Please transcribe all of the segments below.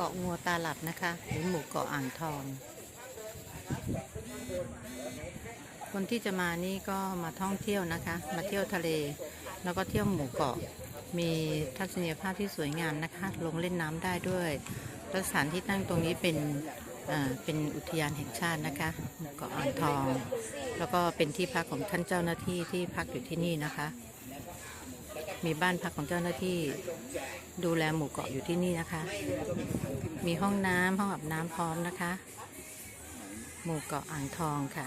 กาะงัวตาหลับนะคะหรือหมู่เกาะอ่างทอง คนที่จะมานี่ก็มาท่องเที่ยวนะคะ มาเที่ยวทะเล แล้วก็เที่ยวหมู่เกาะ มีทัศนียภาพที่สวยงามนะคะ ลงเล่นน้ำได้ด้วยและสถานที่ตั้งตรงนี้เป็นเอ่อเป็นอุทยานแห่งชาตินะคะหมู่เกาะอ่างทอง แล้วก็เป็นที่พักของท่านเจ้าหน้าที่ที่พักอยู่ที่นี่นะคะ มีบ้านพักของเจ้าหน้าที่ ดูแลหมู่เกาะอยู่ที่นี่นะคะ มีห้องน้ำห้องอาบน้ำพร้อมนะคะ หมู่เกาะอ่างทองค่ะ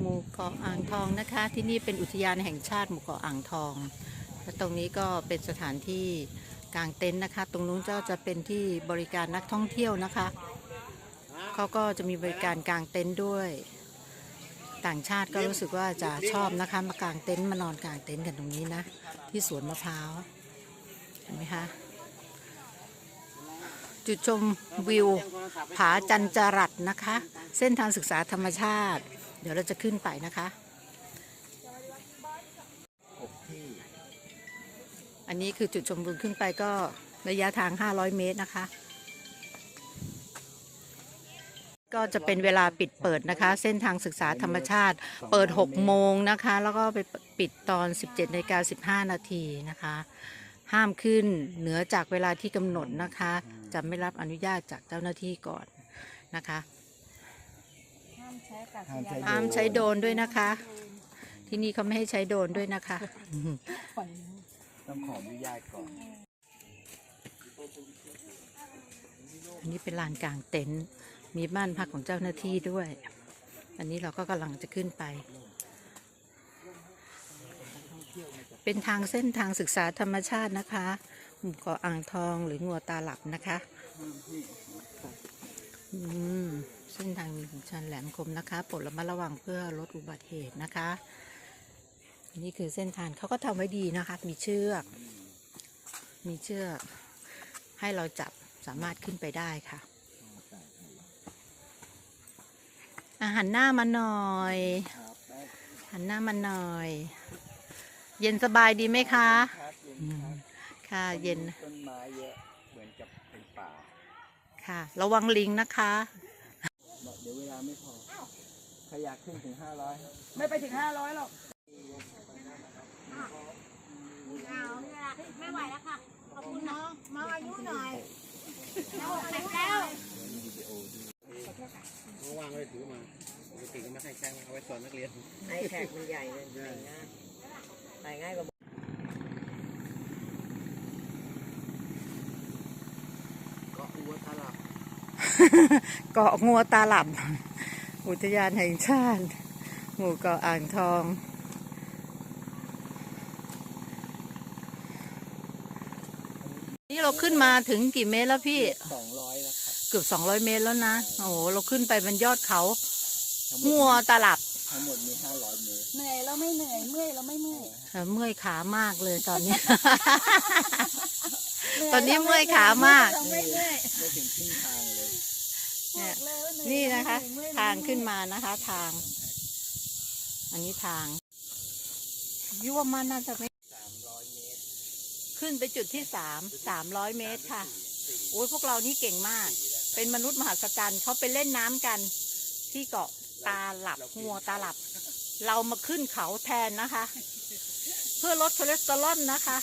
หมู่เกาะอ่างทองนะคะ ที่นี่เป็นอุทยานแห่งชาติหมู่เกาะอ่างทองและตรงนี้ก็เป็นสถานที่กางเต็นท์นะคะ ตรงนู้นเจ้าจะเป็นที่บริการนักท่องเที่ยวนะคะ เขาก็จะมีบริการกางเต็นท์ด้วย ต่างชาติก็รู้สึกว่าจะชอบนะคะ มากางเต็นท์มานอนกางเต็นท์กันตรงนี้นะ ที่สวนมะพร้าวเห็นไหมคะจุดชมวิวผาจันจรัสนะคะ เส้นทางศึกษาธรรมชาติ เดี๋ยวเราจะขึ้นไปนะคะ อันนี้คือจุดชมวิวขึ้นไปก็ระยะทาง 500 เมตรนะคะ ก็จะเป็นเวลาปิดเปิดนะคะ เส้นทางศึกษาธรรมชาติ เปิด 6 โมงนะคะ แล้วก็ไปปิดตอน 17นาฬิกา15 นาทีนะคะ ห้ามขึ้นเหนือจากเวลาที่กำหนดนะคะจะไม่รับอนุญาตจากเจ้าหน้าที่ก่อนนะคะห้ามใช้กัดห้ามใช้ห้ามใช้โดรนด้วยนะคะ ที่นี่เขาไม่ให้ใช้โดรนด้วยนะคะ ต้องขออนุญาตก่อนอันนี้เป็นลานกลางเต็นท์ มีบ้านพักของเจ้าหน้าที่ด้วย อันนี้เราก็กำลังจะขึ้นไป เป็นทางเส้นทางศึกษาธรรมชาตินะคะหมู่เกาะอ่างทองหรืองัวตาหลับนะคะอืมเส้นทางนี้ของชันแหลมคมนะคะโปรดระมัดระวังเพื่อลดอุบัติเหตุนะคะ นี่คือเส้นทางเขาก็ทำไว้ดีนะคะ มีเชือก มีเชือก ให้เราจับสามารถขึ้นไปได้ค่ะ อา หันหน้ามาหน่อยครับได้หันหน้ามาหน่อย เย็นสบายดีไหมคะครับเย็นอืคมรับค่ะเย็นต้นไม้เยอะเหมือนกับเป็นป่า ค่ะ ระวังลิงนะคะบอกเดี๋ยวเวลาไม่พอใครอยากขึ้นถึงห้าร้อยไม่ไปถึงห้าร้อยหรอกไม่ไหวแล้วค่ะ ขอบคุณน้องมาอายุหน่อยแล้ว อายุแล้ววางไว้ถือมาปกติก็ไม่ให้ใช้เอาไว้สอนนักเรียนไอแท็กมันใหญ่เลยใส่ง่ายใส่ง่ายกว่าเกาะอัวทาลับเกาะงัวตาหลับ อุทยานแห่งชาติ หมู่เกาะอ่างทองนี่เราขึ้นมาถึงกี่เมตรแล้วพี่สองร้อยแล้วครับเกือบ200เมตรแล้วนะ โอ้โห เราขึ้นไปบนยอดเขาทั้งหมงัวดตาหลับ ทั้งหมดมีห้าร้อยเมตรเหนื่อยแล้วไม่เหนื่อยเมื่อยแล้วไม่เมื่อยเออเมื่อยขามากเลยตอนนี้ ตอนนี้เมื่อยขามากไม่เมื่อยไม่ถึงครึ่งทางเลยเนี่ยเลยว่าเหอยนี่นะคะเมื่อยทางขึ้นมานะคะ ทาง อันนี้ทางยั่วามันน่าจะไม่ขึ้นไปจุดที่สามสามร้อยเมตรค่ะ โอ้ยพวกเรานี่เก่งมาก เป็นมนุษย์มหัศจรรย์เขาไปเล่นน้ำกันที่เกาะตาหลับงัวตาหลับ เรามาขึ้นเขาแทนนะคะ เพื่อลดคอเลสเตอรอลนะคะ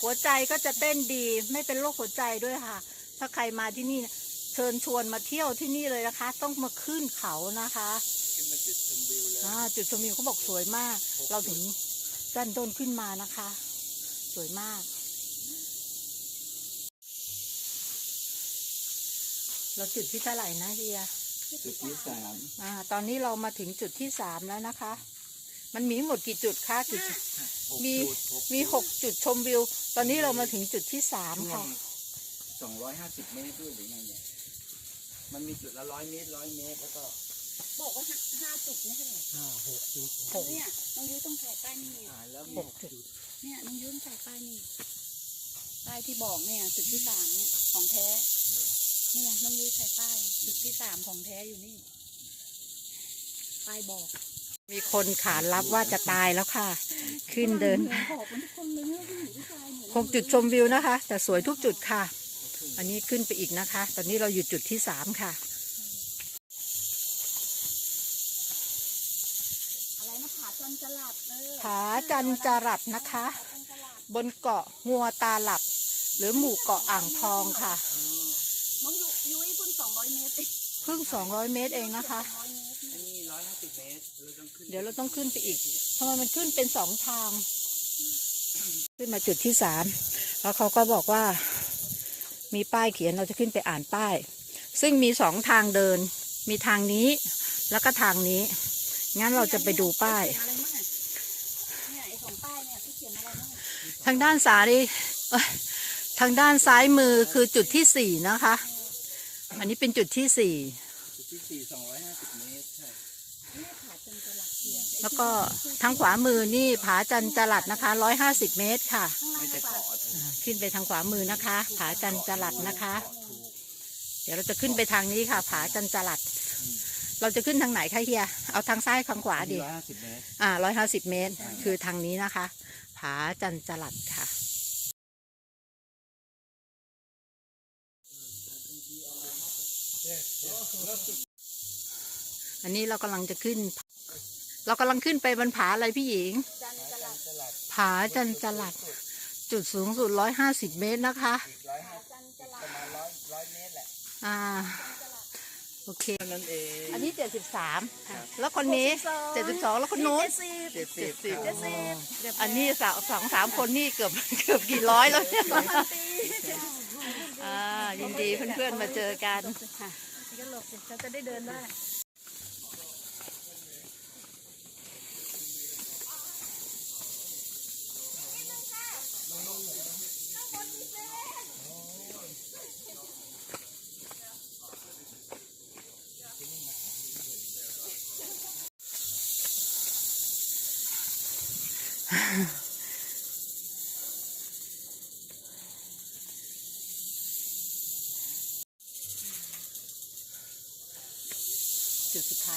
หัวใจก็จะเต้นดีไม่เป็นโรคหัวใจด้วยค่ะ ถ้าใครมาที่นี่นะเชิญชวนมาเที่ยวที่นี่เลยนะคะ ต้องมาขึ้นเขานะคะขึ้นมาจุดชมวิวเลยอ่าจุดชมวิวเขาบอกสวยมาก เราถึงดันต้นขึ้นมานะคะ สวยมาก เราจุดที่เท่าไหร่นะเฮียจุดที่สามอ่า ตอนนี้เรามาถึงจุดที่สามแล้วนะคะ มันมีหมดกี่จุดคะกี่จุดหกมีจุดหกมีหกจุดชมวิว ตอนนี้เรามาถึงจุดที่สามค่ะสองร้อยห้าสิบเมตรด้วยหรือไงเนี่ย มันมีจุดละร้อยเมตรร้อยเมตรแล้วก็บอกว่าห้าห้าจุดไม่ใช่เหรอห้าหกจุดหกเนี่ยน้องยุ้ยต้องใส่ป้ายนี่อ่าแล้วหกจุดเนี่ยน้องยุ้ยต้องใส่ป้ายนี่ป้ายที่บอกเนี่ยจุดที่สามเนี่ยของแท้ นี่ไงน้องยุ้ยใส่ป้ายจุดที่สามของแท้อยู่นี่ ป้ายบอก มีคนขานรับว่าจะตายแล้วค่ะ ขึ้นเดินบอกมันทุกคนเลยเนี่ยผู้หญิงผู้ชายเนี่ยหกจุดชมวิวนะคะ แต่สวยทุกจุดค่ะ อันนี้ขึ้นไปอีกนะคะ ตอนนี้เราอยู่จุดที่สามค่ะอะไรนะผาจันจลัดเออผาจันจรัสนะคะ บนเกาะงัวตาหลับ หรือหมู่เกาะอ่างทองค่ะน้องยุยุ้ยเพิ่งสองร้อยเมตรเองเพิ่ง200เมตรเองนะคะ ร้อยเมตรอันนี้ร้อยห้าสิบเมตรเราต้องขึ้นเดี๋ยวเราต้องขึ้นไปอีกทำไมมันขึ้นเป็นสองทาง ขึ้นมาจุดที่สามแล้วเขาก็บอกว่า มีป้ายเขียนเราจะขึ้นไปอ่านป้าย ซึ่งมีสองทางเดิน มีทางนี้ แล้วก็ทางนี้ งั้นเราจะไปดูป้ายอะไรมั่งอะเนี่ยไอ้สองป้ายเนี่ยที่เขียนอะไรมั่งอะทางด้านซ้ายเอ้ยทางด้านซ้ายมือคือจุดที่สี่นะคะอั นนี้เป็นจุดที่สี่จุดที่สี่สองร้อยห้าสิบเมตรใช่เนี่ยผาจันจลัดเทียนแล้วก็ทางขวามือนี่ผาจันจรัดนะคะร้อยห้าสิบเมตรค่ะข้างล่างไม่ก็ใช่ป่าเกาะถูกขึ้นไปทางขวามือนะคะ ผาจันจรัดนะคะ เดี๋ยวเราจะขึ้นไปทางนี้ค่ะ ผาจันจรัดเราจะขึ้นทางไหนคะเฮีย เอาทางซ้ายทางขวาดิร้อยห้าสิบเมตรอ่าร้อยห้าสิบเมตร คือทางนี้นะคะ ผาจันจรัดค่ะ อันนี้เรากำลังจะขึ้น เรากำลังขึ้นไปบนผาอะไรพี่หญิงจันจลัดผาจันจรัด จุดสูงสุดร้อยห้าสิบเมตรนะคะร้อยห้าสิบประมาณร้อยร้อยเมตรแหละอ่าโอเคเท่านั้นเอง อันนี้เจ็ดสิบสามแล้วคนนี้เจ็ดสิบสองแล้วคนนู้นเจ็ดสิบสิบครับอันนี้สาวสองสามคนนี่เกือบเกือบกี่ร้อยแล้วเนี่ยอ่ายินดีเพื่อนๆมาเจอกัน ค่ก็หลบสิเราจะได้เดินได้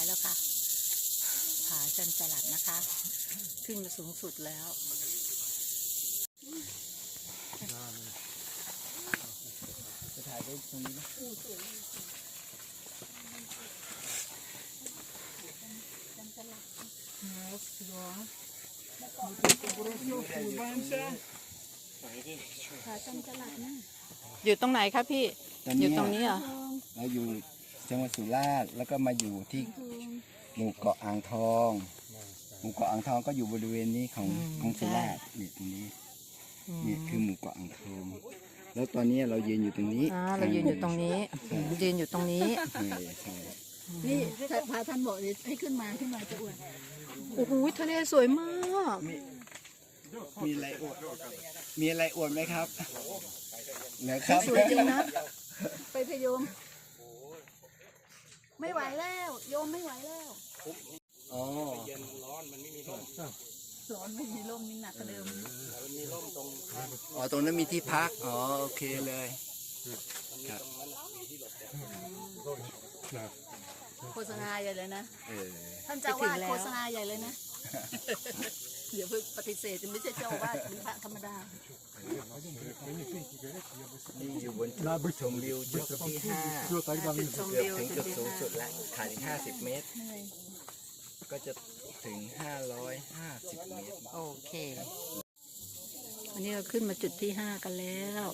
ายแล้วค่ะ ผาจันจรัดนะคะ ขึ้นมาสูงสุดแล้วจะถ่ายได้ตรงนี้ไหมผาจันจลัดนะอยู่ตรงไหนคะพี่ อยู่ตรงนี้เหรอ เราอยู่ จังหวัดสุราษฎร์แล้วก็มาอยู่ที่หมู่เกาะอ่างทองหมู่เกาะอ่างทองก็อยู่บริเวณนี้ของอืมของสุราษฎร์นี่ตรงนี้อืมนี่คือหมู่เกาะอ่างทองแล้วตอนนี้เรายืนอยู่ตรงนี้อ่าเรายืนอยู่ตรงนี้ยืนอยู่ตรงนี้ใช่ใช่นี่พาท่านบอกเลยให้ขึ้นมาขึ้นมาจะอวดโอ้โหทะเลสวยมากมีอะไรอวดมีอะไรอวดไหมครับนะครับสวยจริงนะ ไปพยม ไม่ไหวแล้ว โยมไม่ไหวแล้วอ๋อร้อนไม่มีร่มนี่หนักกว่าเดิมอ๋อตรงนั้นมีที่พักอ๋อโอเคเลยครับโฆษณาใหญ่เลยนะเออท่านเจ้าไปถึวางดแล้วโฆษณาใหญ่เลยนะเดี๋ยวเพิ่งปฏิเสธจะไม่ใช่เจ้าอาวาดเป็นพระธรรมดา นี่อยู่บนยอดชมวิวจุดที่ห้าจุดชมเกือบถึงจุดสูงสุดแล้วถ่ายห้าสิบเมตร ก็จะถึงห้าร้อยห้าสิบเมตร โอเคอันนี้เราขึ้นมาจุดที่ห้ากันแล้ว เรา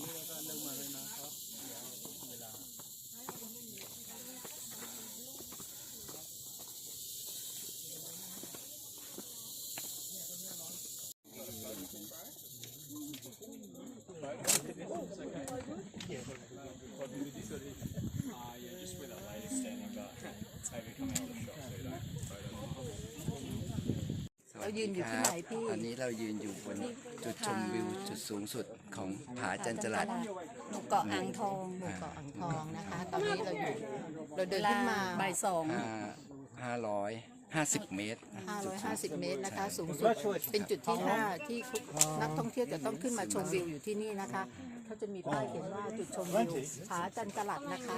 ยืนอยู่ที่ไหนพี่ ตอนนี้เรายืนอยู่บนจุดชมวิวจุดสูงสุดของผาจันจรัสหมู่เกาะอ่างทองหมู่เกาะอ่างทองนะคะ ตอนนี้เราอยู่เราเดินขึ้นมาบ่ายสองห้าห้าร้อย550เมตร550เมตรนะคะ สูงสุด เป็นจุดที่5ที่นักท่องเที่ยวจะต้องขึ้นมาชมวิวอยู่ที่นี่นะคะเขา จะมีป้ายเขียนว่าจุดชมวิวผาจันจรัดนะคะ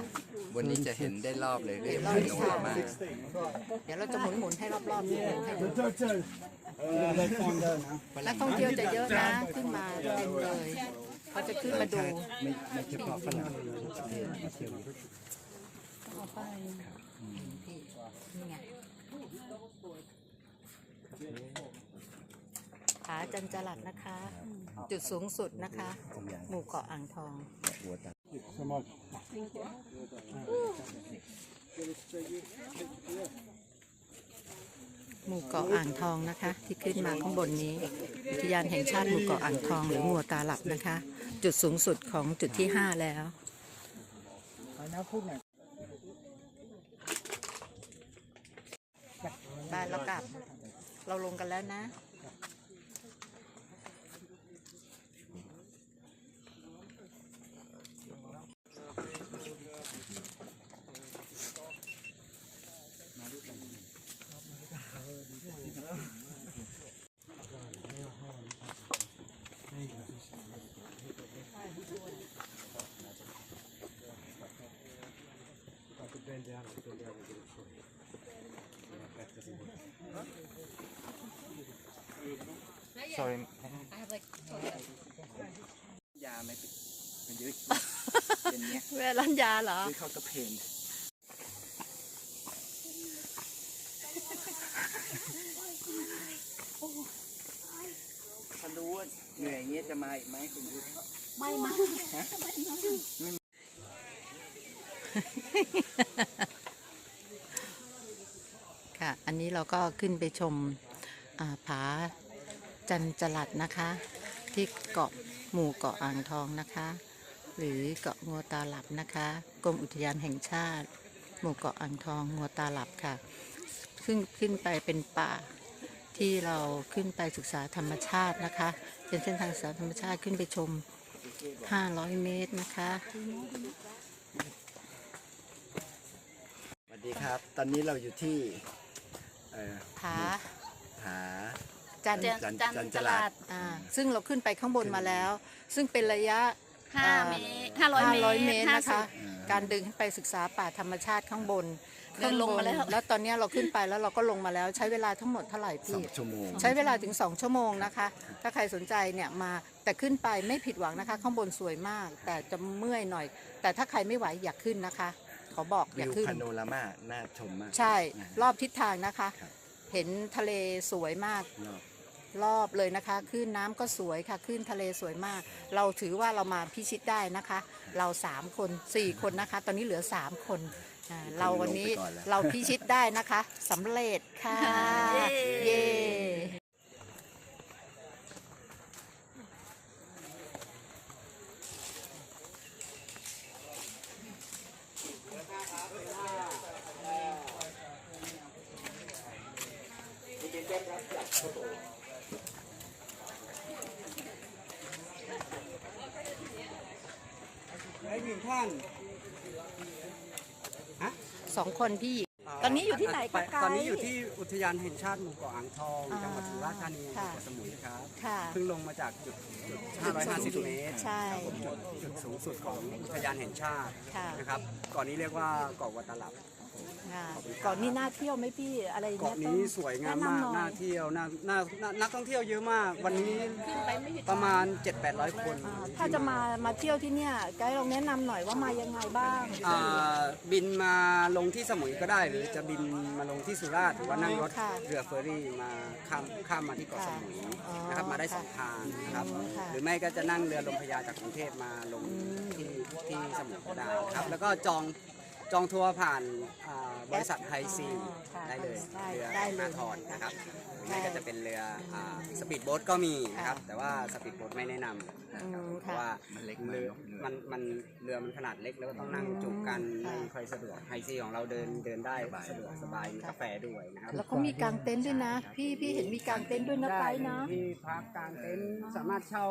วันนี้จะเห็นได้รอบเลยเรียกรอบว่านี้โนค่ะรามาเดี๋ยวเราจะหมุนหมุนๆให้รอบๆนิดนึงให้ดูนักท่องเที่ยวจะเยอะนะขึ้นมาเต็มเลยเขาจะขึ้นมาดูไม่ไม่เฉพาะฝรั่งเอาไปนี่ไงผาจันจรัดนะคะ จุดสูงสุดนะคะ หมู่เกาะอ่างทองหัวตาหมู่เกาะอ่างทองนะคะ ที่ขึ้นมาข้างบนนี้อุทยานแห่งชาติหมู่เกาะอ่างทองหรืองัวตาหลับนะคะ จุดสูงสุดของจุดที่ 5 แล้วบ้านเรากลับ เราลงกันแล้วนะ ยาไม่เป็นเป็นเยอะเป็นเนี้ยเวลานยาเหรอด้วยเขาตะเพนถ้ารู้ว่าเหนื่อยอย่างเงี้ยจะมาอีกไหมคุณยุทธไม่มาค่ะ อันนี้เราก็ขึ้นไปชมอ่าผา จันจรัดนะคะ ที่เกาะหมู่เกาะอ่างทองนะคะ หรือเกาะงัวตาหลับนะคะกรมอุทยานแห่งชาติ หมู่เกาะอ่างทองงัวตาหลับค่ะขึ้นขึ้นไปเป็นป่าที่เราขึ้นไปศึกษาธรรมชาตินะคะ เป็นเส้นทางศึกษาธรรมชาติขึ้นไปชม 500 เมตรนะคะ สวัสดีครับ ตอนนี้เราอยู่ที่เอ่อผา ผา จันจันจันจันจจรัรัดดอ่าซึ่งเราขึ้นไปข้างบนมาแล้ว ซึ่งเป็นระยะ ห้าเมตรห้าร้อยเมตร500 เมตรนะคะอ่าการเดินขึ้นไปศึกษาป่าธรรมชาติข้างบนเดินลงมาแล้ว ข้บนแล้วตอนนี้เราขึ้นไปแล้วเราก็ลงมาแล้วใช้เวลาทั้งหมดเท่าไหร่สอพี่ งชั่วโมง ใช้เวลาถึง 2 ชั่วโมงนะคะ ถ้าใครสนใจเนี่ยมาแต่ขึ้นไปไม่ผิดหวังนะคะ ข้างบนสวยมาก แต่จะเมื่อยหน่อย แต่ถ้าใครไม่ไหวอย่าขึ้นนะคะ ขอบอกอวิย่าวขึ้น พาโนรามาน่าชมมากใช่นะรอบทิศทางนะคะ ครับ เห็นทะเลสวยมาก รอบ รอบเลยนะคะคลื่นน้ำก็สวยค่ะคลื่นทะเลสวยมาก เราถือว่าเรามาพิชิตได้นะคะ เราสามคนสี่คนนะคะ ตอนนี้เหลือสามคนอ่าเราวันนี้เราพิชิตได้นะคะสำเร็จค่ะ เย้ ไอ้หญิงท่านสองคนพี่ ตอนนี้อยู่ที่ไหนคะไกด์ ตอนนี้อยู่ที่อุทยานแห่งชาติหมู่เกาะอ่างทองอ่าจังหวัดสุราษฎร์ธานีค่ะจังหวัดสมุยครับค่ะ เพิ่งลงมาจากจุดจุด550 เมตรใช่ครับผมจุดจุดสูงสุดของอุทยานแห่งชาติค่ะ นะครับเกาะนี้เรียกว่าเกาะวัดตลับ ค่ะก่อนนี้น่าเที่ยวไหมพี่อะไรเนี่ยเกาะนี้สวยงามมากแนะนำหน่อยน่าเที่ยวน่าน่าน่านักท่องเที่ยวเยอะมาก วันนี้ขึ้นไปไม่ผิดประมาณ 7-800 คนอ่าถ้าจะมามาเที่ยวที่เนี่ยไกด์ลองแนะนำหน่อยว่ามายังไงบ้าง อ่าบินมาลงที่สมุยก็ได้ หรือจะบินมาลงที่สุราษฎร์หรือว่านั่งรถค่ะเรือเฟอร์รี่มาข้ามข้ามมาที่เกาะสมุยอ๋อนะครับมาได้สองค่ะทางนะครับอืมค่ะ หรือไม่ก็จะนั่งเรือลมพญาจากกรุงเทพมาลงที่ที่สมุยก็ได้นะครับแล้วก็จอง จองทัวร์ผ่านอ่าบริษัทไฮซีอ๋อค่ะได้เลยได้เรือได้เลยนาทรนะครับหรือไม่ก็จะเป็นเรือสปีดโบ๊ทก็มีนะครับ แต่ว่าสปีดโบ๊ทไม่แนะนำนะครับอืมเพค่ะราะว่ามันเล็กเรือเนอะมันมันเรือมันขนาดเล็กแล้วก็ต้องนั่งจุกกันค่ะไม่ค่อยสะดวกไฮซีของเราเดินเดินได้สะดวกสบายมีกาแฟด้วยนะครับ แล้วก็มีกางเต็นท์ด้วยนะ พี่พี่เห็นมีกางเต็นท์ด้วยนะไปนะ ที่พักกลางเต็นท์สามารถเช่า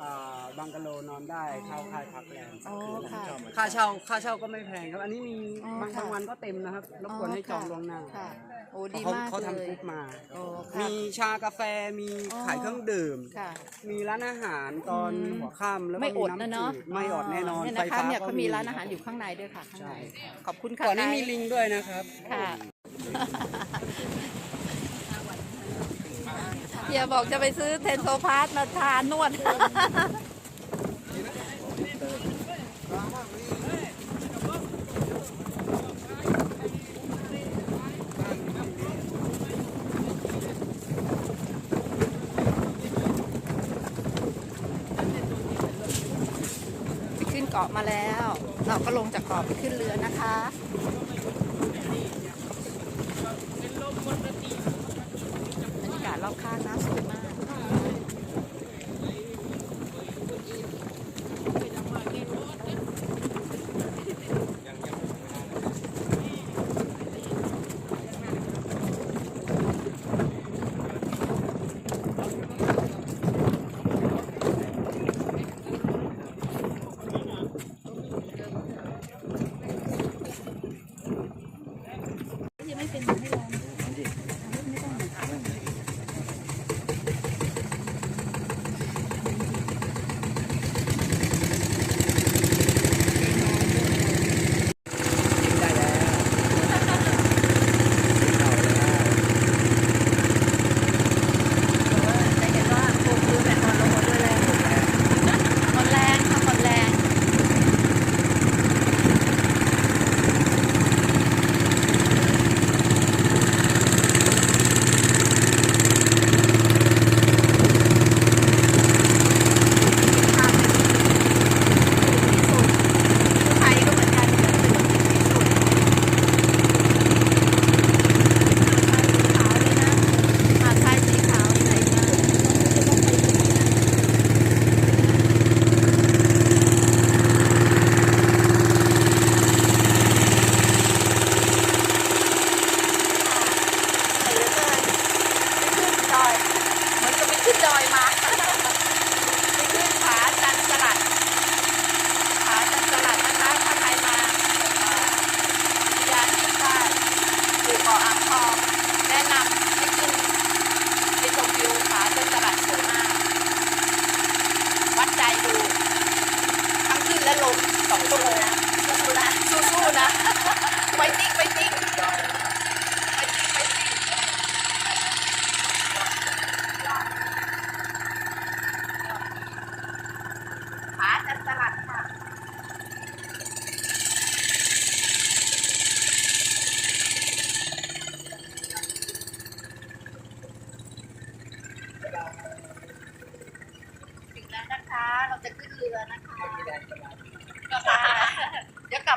อ่าบางบังกะโลนอนได้เข้าค่ายพักแรมอ๋อค่ะ ค่าเช่าค่าเช่าก็ไม่แพงครับ อันนี้มีอ๋อบางค่ะ บางวันก็เต็มนะครับรบกวนให้จองล่วงหน้าค่ะ โอ้เพดีราะเขามากเขาเลทำย กรุ๊ปมา โอ้ค่ะมีชากาแฟมีอ๋อ ขายเครื่องดื่ม ค่ะ มีร้านอาหารตอนอืม หัวค่ำแล้วก็ไม่อมีดนะน้ำเนาะจืดไม่อดแน่นอนเนี่ยไฟนะคะฟ้าเนี่ยก็เขามีร้านอาหารอยู่ข้างในด้วยค่ะข้างในใช่ขอบคุณค่ะก่อนนี้ไกมีด์ลิงด้วยนะครับ ค่ะเฮียบอกจะไปซื้อเทนโซพาร์ทมาทานนวด ไปขึ้นเกาะมาแล้ว เราก็ลงจากเกาะไปขึ้นเรือนะคะ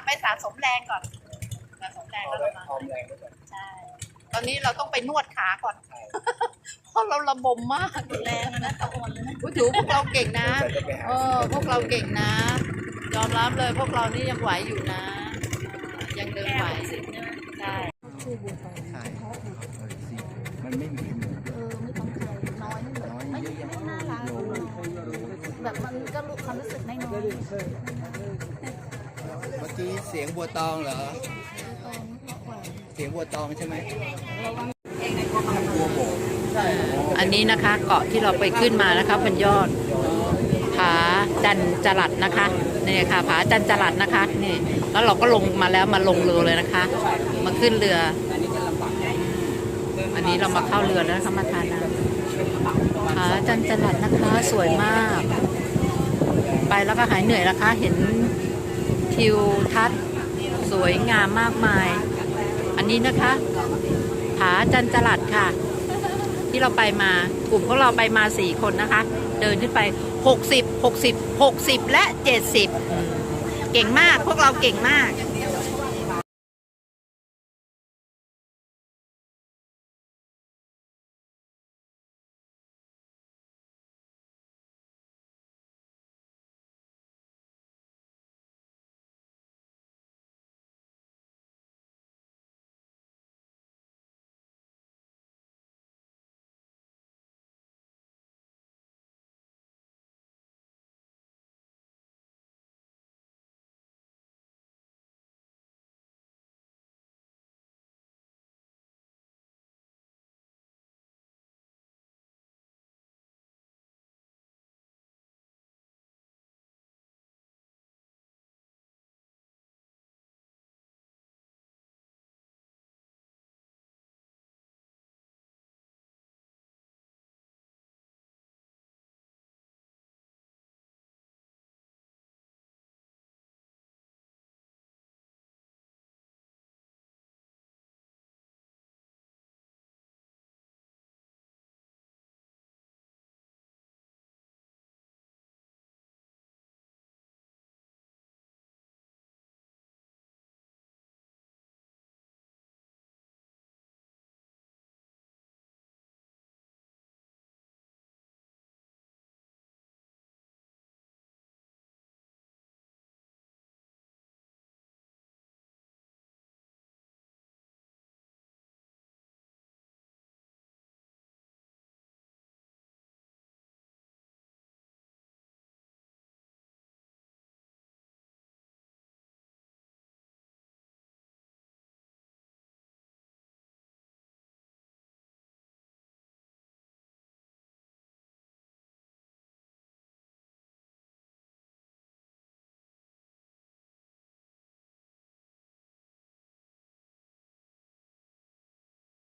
ไปสะสมแรงก่อนสะสมแรงแล้วเรามาออมแรงไว้ก่อนใช่ ตอนนี้เราต้องไปนวดขาก่อน เพราะเราระบมมากแรงนะตะอ่อนเลยนะถือพวกเราเก่งนะแต่จะไปหาเออ พวกเราเก่งนะ ยอมรับเลยพวกเรานี่ยังไหวอยู่นะ ยังเดินไหวใช่ใช่เออสิมันไม่มีหมูเออไม่ต้องใครน้อยไม่เหมือนน้อยไม่เยอะแยะไม่น่ารักแบบมันก็รู้ความรู้สึกน้อย เมื่อกี้เสียงบัวตองเหรอ เสียงบัวตองใช่ไหมบัวโบกอันนี้นะคะเกาะที่เราไปขึ้นมานะคะบนยอดผาจันจรัดนะคะนี่ค่ะผาจันจรัดนะคะนี่แล้วเราก็ลงมาแล้วมาลงเรือเลยนะคะ มาขึ้นเรือ อันนี้เรามาเข้าเรือแล้วนะคะมาทานน้ำผาจันจรัดนะคะสวยมาก ไปแล้วก็หายเหนื่อยแล้วคะเห็น ทิวทัศน์สวยงามมากมาย อันนี้นะคะผาจันจรัดค่ะ ที่เราไปมากลุ่มของเราไปมาสี่คนนะคะ เดินขึ้นไป60 60 60และ70เก่งมากพวกเราเก่งมาก